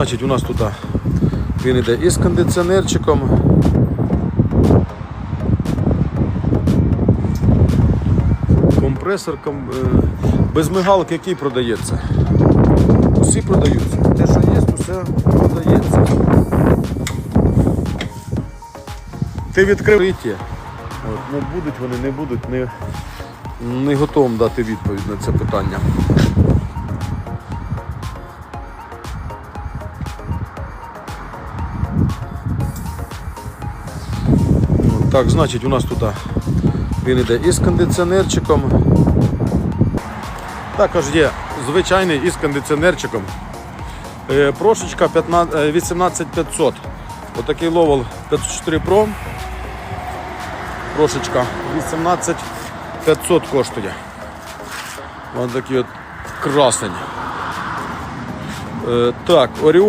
Значить, у нас тут він іде із кондиціонерчиком. Компресор ком- е, без мигалки, який продається. Усі продаються. Те, що є, усе продається. Ти відкрив. От, ну, будуть вони, не будуть, не, не готовим дати відповідь на це питання. Так, значить, у нас тут він іде із кондиціонерчиком. Також є звичайний із кондиціонерчиком. Е, Прошечка 15, е, 18500. Отакий ловол 504 Pro. Прошечка 18500 коштує. Ось такий от красень. Е, Так, Оріон.